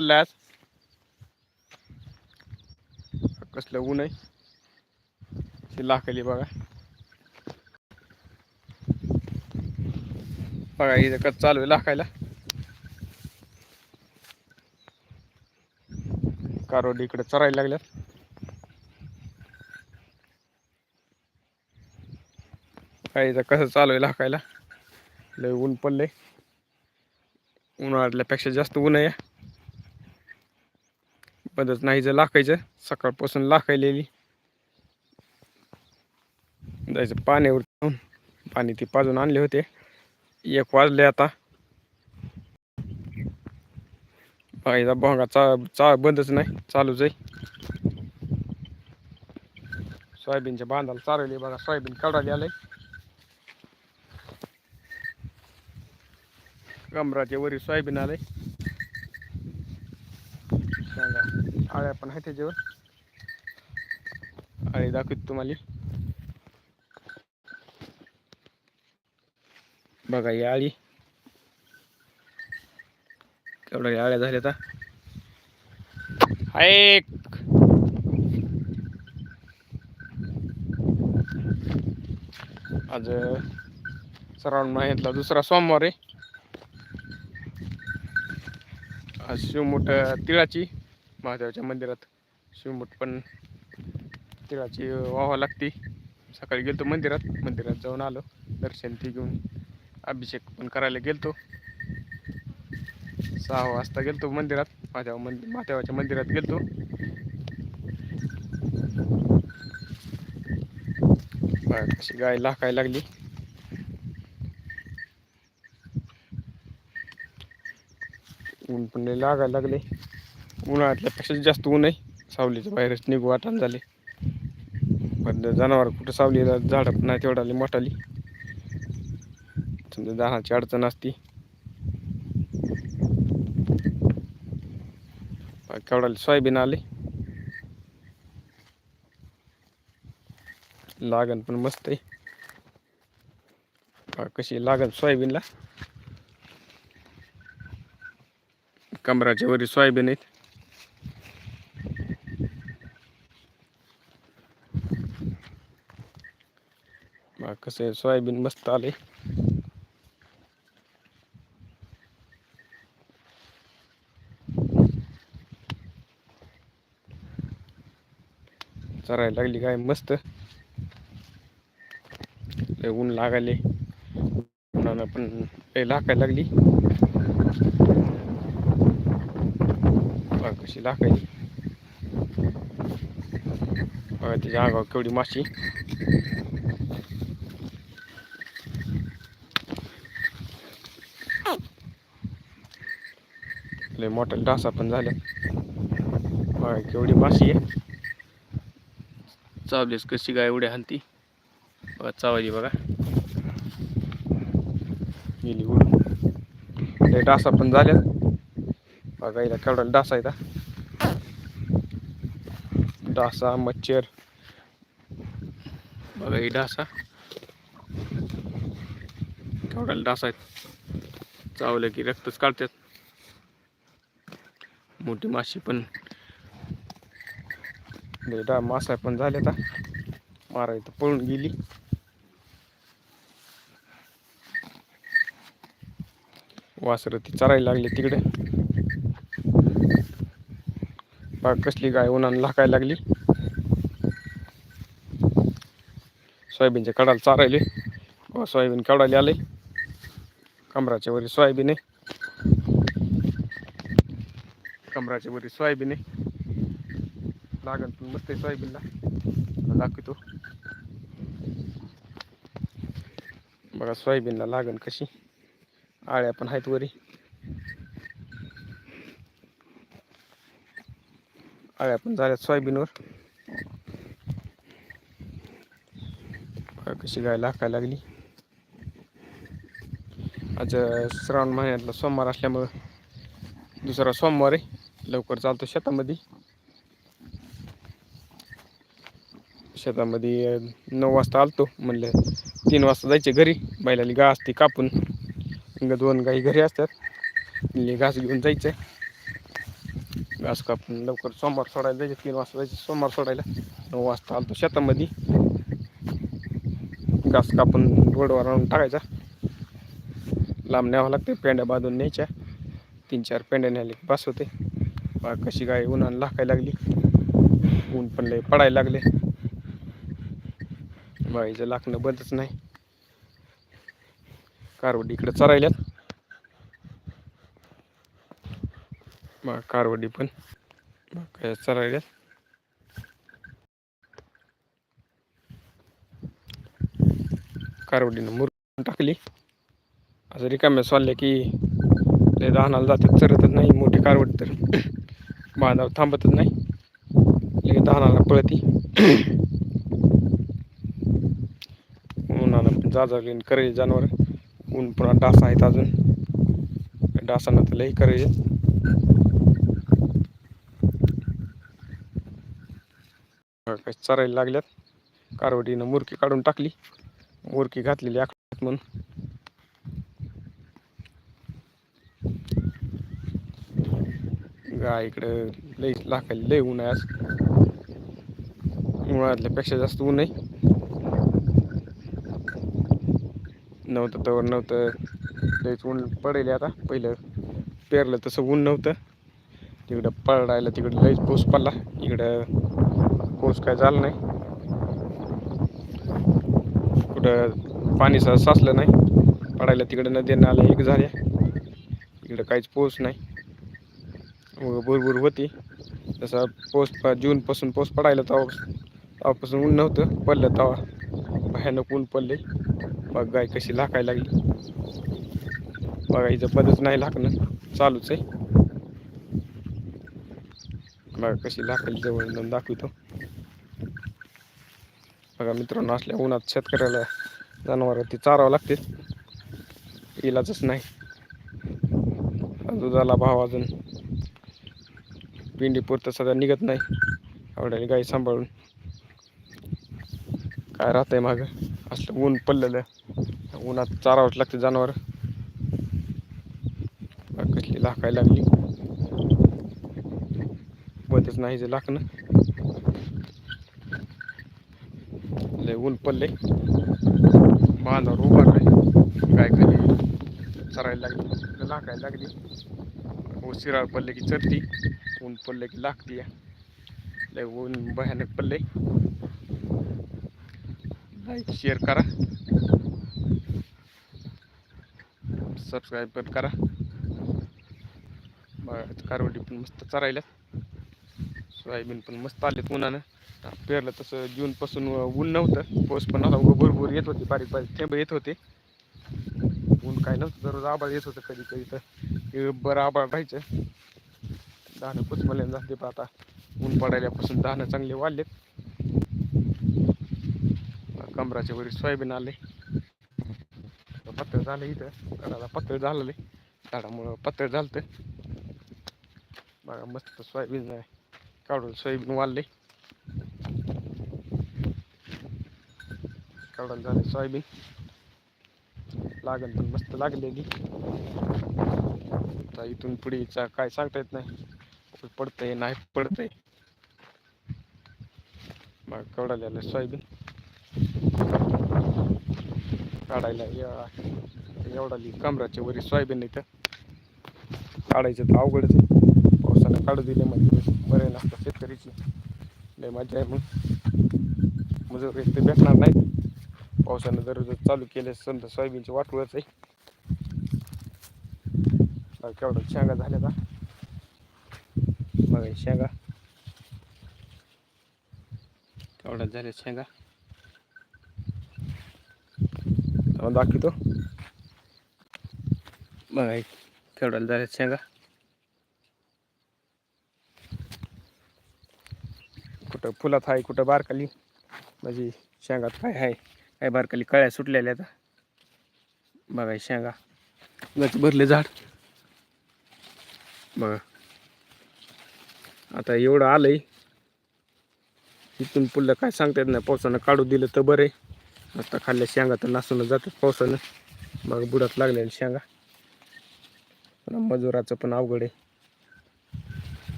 चाललंय कसलं ऊन आहे. ती लाकली बघा. बघा इथं कसं चालू आहे लाखायला कारोडी इकडे चरायला लागल्यात. काय इथं कसं चालू आहे लाखायला लय ऊन पडलंय. उन्हाळ्यापेक्षा जास्त ऊन आहे. बदच नाही जर लाखायचं सकाळपासून लाखायलेली. जायचं पाण्यावर जाऊन पाणी ते पाजून आणले होते. एक वाजले आता. पाहिजे भोंगा चा चा बंदच नाही चालूच आहे. सोयाबीनच्या बांधाला चालवले बघा सोयाबीन काढायला आलंय. कमराच्या वरी सोयाबीन आलंय सांगा आळ्या पण आहे त्याच्यावर. अळी दाखवत तुम्हाला. बघा ही आळी. केवढ्या आळ्या झाल्या आता एक. आज श्रावण महिन्यातला दुसरा सोमवार आहे. आज शिवमुठ तिळाची. महादेवाच्या मंदिरात शिवमुठ पण तिळाची वाहावं लागते. सकाळी गेलतो मंदिरात. मंदिरात जाऊन आलो. दर्शन ती घेऊन अभिषेक पण करायला गेलतो. सहा वाजता गेलतो मंदिरात. महादेव मंदिर महादेवाच्या मंदिरात गेलतो. अशी गाय लाखाय लागली. ऊन पण लागायला लागले. उन्हाळ्यातल्यापेक्षा जास्त ऊन आहे? सावलीच्या बाहेरच निघू वाटण झाले. पण जनावर कुठं सावलीला झाडं पण नाही तेवढाली मोठाली. समजा दहाची अडचण असती. केवढाली सोयाबीन आले. लागण पण मस्त आहे. कशी लागण सोयाबीनला? कमराच्या वरी सोयाबीन आहेत बघा कसं आहे सोयाबीन मस्त आले चरायला लागली काय मस्त. लय ऊन लागायले उन्हानं पण लय लागली. कशी लागायली तिच्या अंगावर केवढी माशी. लय मोठ्या डासा पण झाल्या बघा केवढी माशी आहे. चावलीस कशी गाय उड्या हाणती बघा चावायली बघा. गेली उडून लय डासा पण झाल्या बघा हिला केवढा डासा आहे डासा मच्छर. बघा ही डासा. केवढा डासा आहेत. चावलं की रक्तच काढतात. मोठी मासे पण. म्हणजे डा मासा पण झाले आता. मारा इथं पळून गेली. वासर ती चरायला लागली तिकडे. बाग कसली गाय उन्हानं लाकायला लागली. सोयाबीनच्या कडाला चारायले. सोयाबीन कडाला आले. कमराच्या वरी सोयाबीन आहे. कमराच्या वरी सोयाबीन आहे. लागण पण मस्त आहे सोयाबीनला. दाखवतो. बघा सोयाबीनला लागण कशी. आळ्या पण आहेत वरी. आळ्या पण झाल्यात सोयाबीनवर. कशी गाय लाकायला लागली. आज श्रावण महिन्यातला सोमवार असल्यामुळं दुसरा सोमवार आहे. लवकर चालतो शेतामध्ये. शेतामध्ये नऊ वाजता आलतो. म्हणलं तीन वाजता जायचे घरी. बैलाली गा असते कापून दोन गाई घरी असतात. घास घेऊन जायचं घास कापून लवकर सोमवार सोडायला जायचं. तीन वाजता जायचं सोमवार सोडायला. नऊ वाजता आलतो शेतामध्ये. घास कापून रोडवर आणून टाकायचा. लांब न्यावं लागते पेंड्या बांधून न्यायच्या. तीन चार पेंड्या न्यायला बस होते. बा कशी काय उन्हानं लाकायला लागली. ऊन पण लय पडायला लागले. बाईचं लाकणं बंदच नाही. कारवडी इकडे चरायल्यात. मग कारवडी पण काय चरायल्यात. कारवडीनं मुर टाकली. असं रिकाम्या सोडल्या की लय दहानाला जातात चरतच नाही मोठी कारवड तर. बांधावर थांबतच नाही. लगे दहानाला पळती. उन्हाला पण जाजावली करायचे जनावर. ऊन पुन्हा डास आहेत अजून. डासांना तर लई करायचे चरायला लागल्यात. कारवडीनं मुरकी काढून टाकली. मुरकी घातलेली आखत म्हणून. गाय इकडं लई लाखायला लई ऊन आहे आज. उन्हाळ्यातल्यापेक्षा जास्त ऊन आहे. नव्हतं तवर नव्हतं. लईच ऊन पडेल आता. पहिलं पेरलं तसं ऊन नव्हतं. तिकडं पडायला तिकडं लईच पाऊस पडला. इकडं पाऊस काय झाला नाही. कुठं पाणी सा साचलं नाही. पडायला तिकडं नद्या नाल्या एक झाल्या. इकडं काहीच पाऊस नाही. मग होती. जसा पाऊस जूनपासून पाऊस पडायला तवा तेव्हापासून ऊन नव्हतं पडलं तेव्हा. भयानक ऊन पडले बघ गाय कशी लाकायला लागली. बघा हिचं पदच नाही लाकणं. चालूच आहे. बघा कशी लाकायला जवळ जाऊन दाखवतो. बघा मित्रांनो असल्या उन्हात शेतकऱ्याला जनावर ते चारावं लागते. इलाजच नाही. दुधाला भाव अजून. पिंडी पुरतं सध्या निघत नाही. आवडायला गाई सांभाळून. काय राहतंय मागं? असलं ऊन पडलेलं. उन्हात चारावंच लागते जनावर. कसली लाकायला लागली. मध्येच नाही जे लाकणं लय ऊन पडले बांधावर उभारलाय काय खाली चरायला लागली. लाकायला लागली. व शिराळ पडले की चरती. ऊन पडले की लागते लय ऊन भयानक पडले लाईक शेअर करा. सबस्क्राईब पण करा. बघा कारवडी पण मस्त चरायला सोयाबीन पण मस्त आलेत उन्हानं. पेरलं तसं जूनपासून ऊन नव्हतं. पाऊस पण आता उगं भरपूर येत होती बारीक बारीक थेंब येत होते. ऊन काय नव्हतं दररोज आबाळ येत होतं कधी कधी तर. बरं आबाळ राहायचं. दाणं कुचमल्यानं झाले पण आता ऊन पडायल्यापासून दाणं चांगले वाढलेत. कमराच्या वरी सोयाबीन आले पातळ झालं इथं. घराला झालं झालेलं झाडामुळं पत्तळ झालं बघा मस्त सोयाबीन काढून सोयाबीन वाढले काढून झाले सोयाबीन. लागल पण मस्त लागलेली आता इथून पुढेचा काय सांगता येत नाही. पडतंय नाही पडतंय. मग कवडायला सोयाबीन. काढायला एवढा एवढाली कमराच्या वरी सोयाबीन इथं. काढायचं तर अवघडच आहे. पावसानं काढू दिले म्हणजे बरे नसतं शेतकरीची. लय मजा आहे मग. मजूर एक तर भेटणार नाही पावसानं दररोज चालू केले समजा सोयाबीनची वाटूळच आहे. केवढं शेंगा झाल्या का बघा शेंगा. केवढ्या झाल्या शेंगा. दाखवतो. बघा केवढ्याला झाल्या शेंगा. कुठं फुलात आहे कुठं बारकाली. म्हणजे शेंगात काय आहे काय बारकाली कळ्या सुटलेल्या आता बघा शेंगा. गच भरले झाड. बघा. आता एवढं आलंय. इथून पुढलं काय सांगता येत नाही. पावसानं काढू दिलं तर बरं आहे. आता खाल्ल्या शेंगा तर नासून जातात पावसानं. मग बुडात लागलेल्या शेंगा. मजुराचं पण अवघड आहे.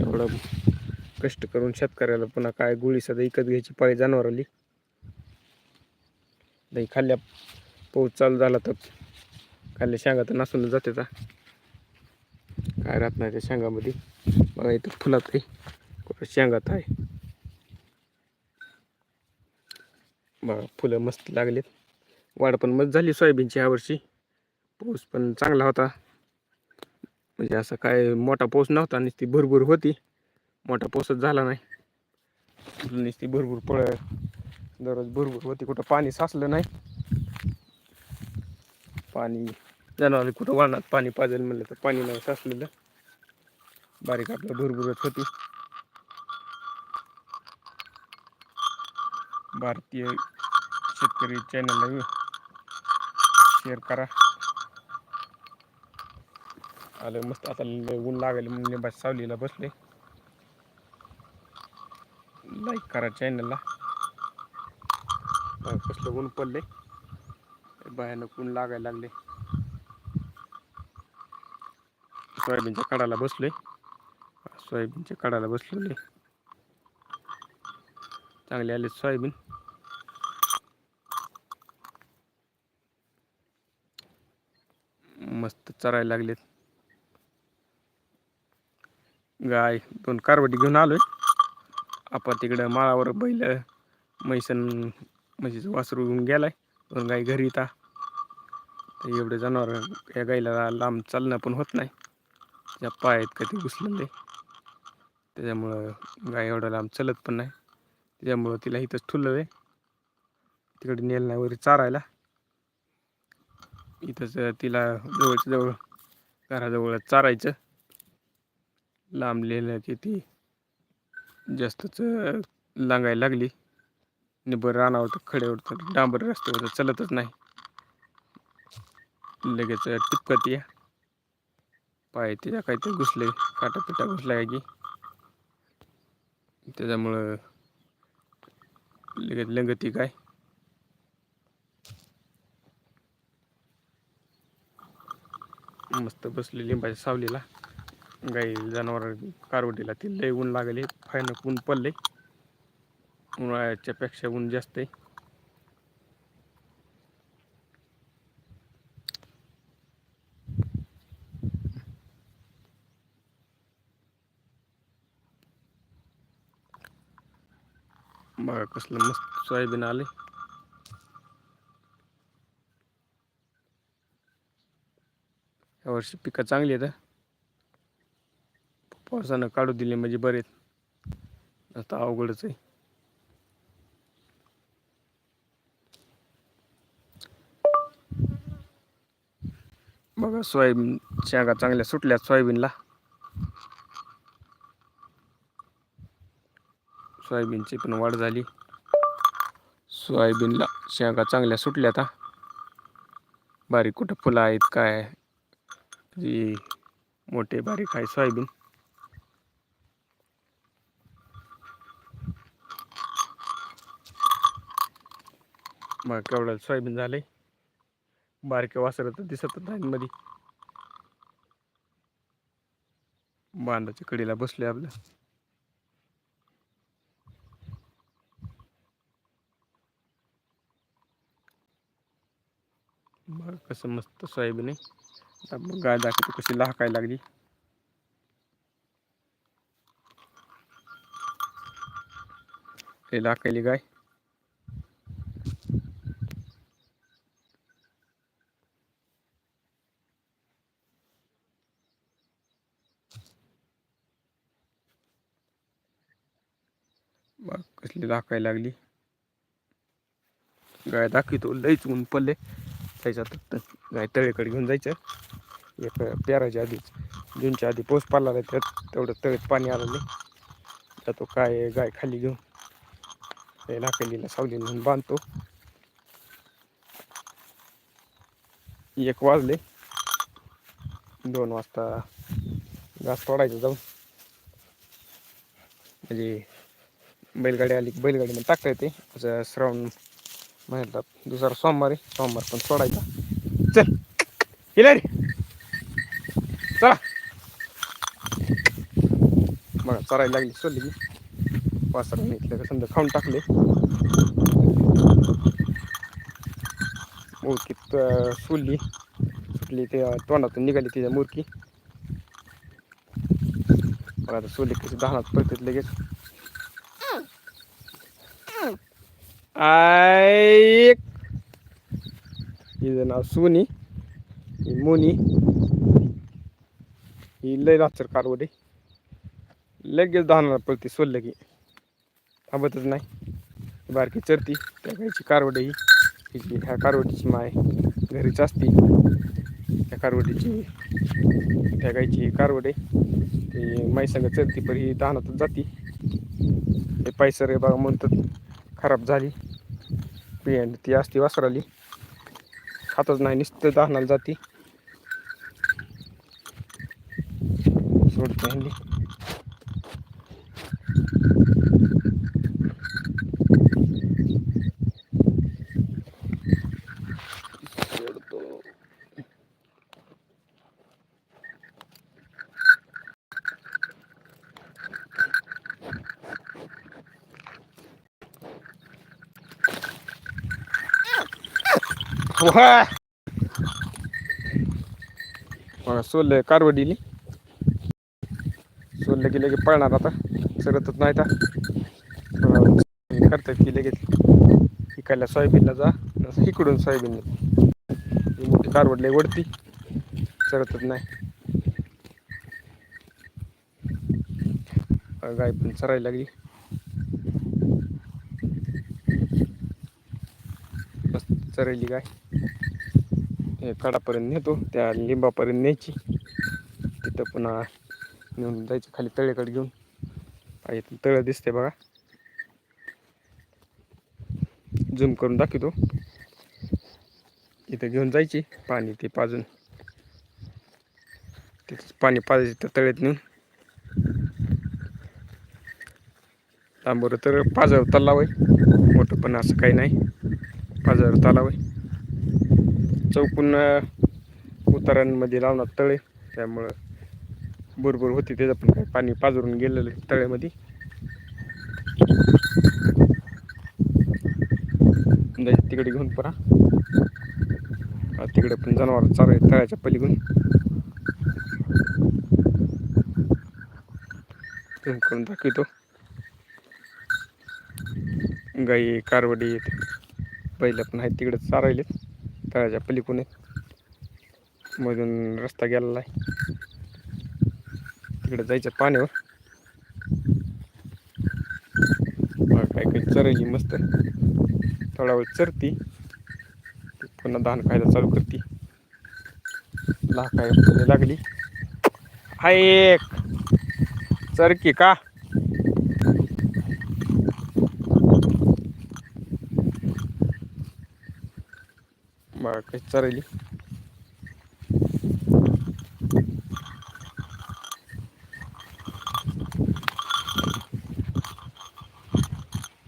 एवढं कष्ट करून शेतकऱ्याला पुन्हा काय गोळी सध्या विकत घ्यायची पाळी जनावर आली. दही खाल्ल्या पाऊस चालू झाला तर खाल्ल्या शेंगा तर नासून जाते काय राहत नाही त्या शेंगामध्ये. बघा इथं फुलात आहे. कुठं शेंगात आहे. बघा फुलं मस्त लागलेत. वाढ पण मस्त झाली सोयाबीनची यावर्षी पाऊस पण चांगला होता. म्हणजे असं काय मोठा पाऊस नव्हता नुसती भरभूर होती. मोठा पाऊसच झाला नाही. नुसती भरभूर पळ दररोज भरभूर होती. कुठं पाणी साचलं नाही. पाणी जनावर कुठं वाहनात पाणी पाजेल म्हणलं तर पाणी नाही साचलेलं. बारीक आपलं भरभरच होती भारतीय शेतकरी चॅनलला शेअर करा. आलं मस्त आता ऊन लागायला म्हणून लिंबाच्या सावलीला बसले लाईक करा चॅनलला कसलं ऊन पडले भयानक ऊन लागायला लागले सोयाबीनच्या कडाला बसलोय. सोयाबीनच्या कडाला बसलेले. चांगले आले सोयाबीन. मस्त चरायला लागलेत. गाय दोन कारवटी घेऊन आलोय. आपण तिकडं माळावर बैल म्हैसन म्हशीचं वासरू घेऊन गेलाय. दोन गाय घरी येता. एवढे जनावर या गाईला लांब चालणं पण होत नाही. त्या आहेत का ते घुसलेले त्याच्यामुळं गाय एवढं लांब चलत पण नाही. त्याच्यामुळं तिला इथंच ठुललं आहे. तिकडे नेल नाही वगैरे चारायला. इथंच तिला जवळच्या जवळ घराजवळ चारायचं. लांबलेलं की ती जास्तच लांगायला लागली. निबर रानावर तर खड्यावर तर डांबर रस्त्यावर तर चलतच नाही. लगेच टिपकत या. पाय तिच्या काहीतरी घुसले काटा घुसला घुसला की. त्याच्यामुळं लगेच लंगती काय. मस्त बसले लिंबाच्या सावलीला. गाई जनावर कारवटीला ती लय ऊन लागले फायनक ऊन पडले. उन्हाळ्याच्या पेक्षा ऊन जास्त आहे. बघा कसलं मस्त सोयाबीन आले यावर्षी पिकं चांगली आहेत पावसानं काढू दिले म्हणजे बरेच आता अवघडच आहे. बघा सोयाबीन शेंगा चांगल्या सुटल्या सोयाबीनला. सोयाबीनची पण वाढ झाली. सोयाबीनला शेंगा चांगल्या सुटल्या आता बारीक कुठं फुलं आहेत काय? जी मोठे बारीक आहे सोयाबीन. मग केवढं सोयाबीन झालंय? बारक्या वासरं तर दिसत नाही मध्ये बांधाच्या कडीला बसले आपलं. बघा कसं मस्त सोयाबीन आहे. आता गाय दाखवतो कशी लाकायला लागली. हे लाकायली गाय. कसली लाकायला लागली. गाय दाखवतो लईच ऊन पडले त्याच्यात गाय तळेकडे घेऊन जायचं. एक पेराच्या आधीच. जूनच्या आधी पाऊस पडला नाही त्यात तेवढं तळेत पाणी आलं नाही. जातो काय गाय खाली घेऊन लाकडीला सावली म्हणून बांधतो. एक वाजले. दोन वाजता घास तोडायचं जाऊन. म्हणजे बैलगाडी आली की बैलगाडीमध्ये टाकता येते. असं श्रावण महिन्यात दुसरा सोमवार सोमवार पण सोडायचा. चल. गेले रे चला. मग चरायला लागली सोडली वासराने इथलं का समजा खाऊन टाकले. मुरकीत अं, सोडली. सुटली ते तोंडातून निघाली तिच्या मुरकी. मग आता सोडली कशी दहानात पडतात लगेच. ऐक हिचं नाव सोनी ही मोनी ही लय लाचर कारवडे लगेच दहानाला पळते सोडलं की थांबतच नाही बारकी चरती त्या गायची कारवडे ही हिची ह्या कारवडीची माय घरीच असते त्या कारवडीची त्या गायची कारवडे ती माई संग चरती पण ही दहानातच जाती ते पायसर बघा म्हणतात खराब झाली बियाण ती असती वासराली खातच नाही नुसतं दहानाला जाते. सोडते हल्ली. बघा सोललं कारवडीली सोललं की लगे पळणार आता. सरतच नाही तर करतात की लगेच. इकडल्या सोयाबीनला जा इकडून सोयाबीन ही मोठी कारवडली वडती सरतच नाही. गाय पण चरायला लागली. मस्त चरायली गाय. कडापर्यंत नेतो त्या लिंबापर्यंत न्यायची. तिथं पुन्हा नेऊन जायची खाली तळेकडे घेऊन. पाहिजे तळं दिसते बघा. झूम करून दाखवतो. इथं घेऊन जायची पाणी ते पाजून. तिथं पाणी पाजायचं त्या तळ्यात नेऊन. लांबवर तर पाजावर तलाव आहे. मोठं पण असं काही नाही. पाजावर तलाव आहे. चौकून उतारांमध्ये लावणार तळे. त्यामुळं बरोबर होती त्याचं पण काही पाणी पाजरून गेलेलं तळ्यामध्ये. तिकडे घेऊन परा. तिकडे पण जनावर चालू आहे तळ्याच्या पलीकडून. करून दाखवतो. गाई कारवडी पहिलं पण आहेत तिकडे चारायलेत. तळाच्या पलीकडून आहेत मधून रस्ता गेलेला आहे. तिकडे जायचं पाण्यावर. काय काय काही मस्त. थोडा वेळ चरती. पुन्हा धान खायला चालू करते. लाखाय लागली. हाय एक. चरकी का? मग काही चरायली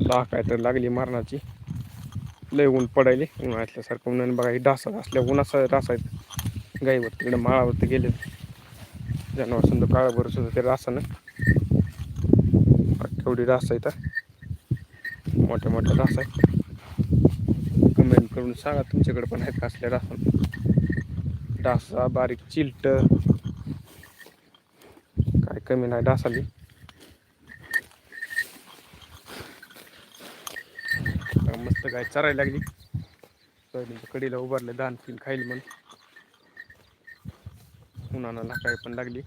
लाख काय तर लागली मारणाची. लय ऊन पडायले. उन्हाळ्यातल्यासारखं उन्हाने बघा ही डासा असल्या उन्हाचा डास आहेत. गाईवर तिकडे माळावरती गेले. जनावर समजा काळं भरत होतं ते रासानं केवढी डास आहेत मोठ्या मोठ्या डास आहेत. कमेंट करून सांगा तुमच्याकडे पण आहेत का असल्या डासा डासा बारीक चिलट. काय कमी नाही डासाली. मस्त गाय चरायला लागली. सोयाबीनच्या कडीला उभारले धान पिन खायली म्हणून. उन्हाला लाकाय पण लागली.